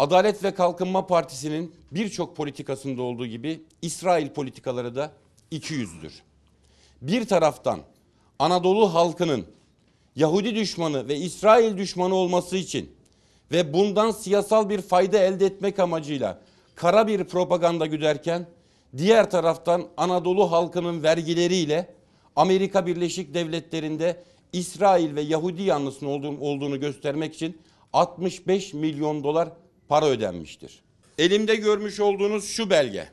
Adalet ve Kalkınma Partisi'nin birçok politikasında olduğu gibi İsrail politikaları da iki yüzlüdür. Bir taraftan Anadolu halkının Yahudi düşmanı ve İsrail düşmanı olması için ve bundan siyasal bir fayda elde etmek amacıyla kara bir propaganda güderken diğer taraftan Anadolu halkının vergileriyle Amerika Birleşik Devletleri'nde İsrail ve Yahudi yanlısının olduğunu göstermek için 65 milyon dolar para ödenmiştir. Elimde görmüş olduğunuz şu belge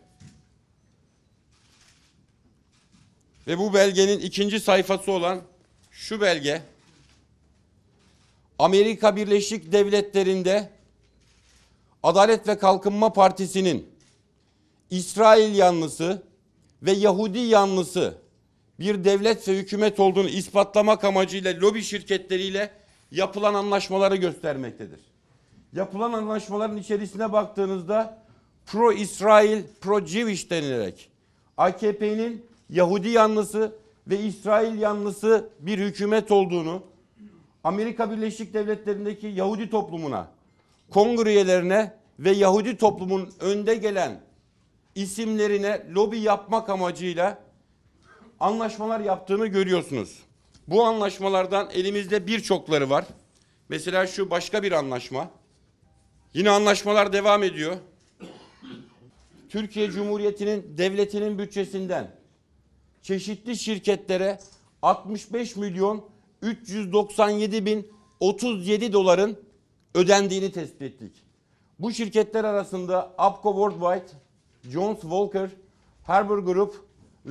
ve bu belgenin ikinci sayfası olan şu belge Amerika Birleşik Devletleri'nde Adalet ve Kalkınma Partisi'nin İsrail yanlısı ve Yahudi yanlısı bir devlet ve hükümet olduğunu ispatlamak amacıyla lobi şirketleriyle yapılan anlaşmaları göstermektedir. Yapılan anlaşmaların içerisine baktığınızda pro İsrail, pro Jewish denilerek AKP'nin Yahudi yanlısı ve İsrail yanlısı bir hükümet olduğunu Amerika Birleşik Devletleri'ndeki Yahudi toplumuna, kongre üyelerine ve Yahudi toplumun önde gelen isimlerine lobi yapmak amacıyla anlaşmalar yaptığını görüyorsunuz. Bu anlaşmalardan elimizde birçokları var. Mesela şu başka bir anlaşma. Yine anlaşmalar devam ediyor. Türkiye Cumhuriyeti'nin devletinin bütçesinden çeşitli şirketlere 65 milyon 397 bin 37 doların ödendiğini tespit ettik. Bu şirketler arasında Apco Worldwide, Jones Walker, Harbour Group,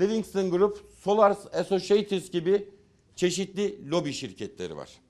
Livingston Group, Solar Associates gibi çeşitli lobi şirketleri var.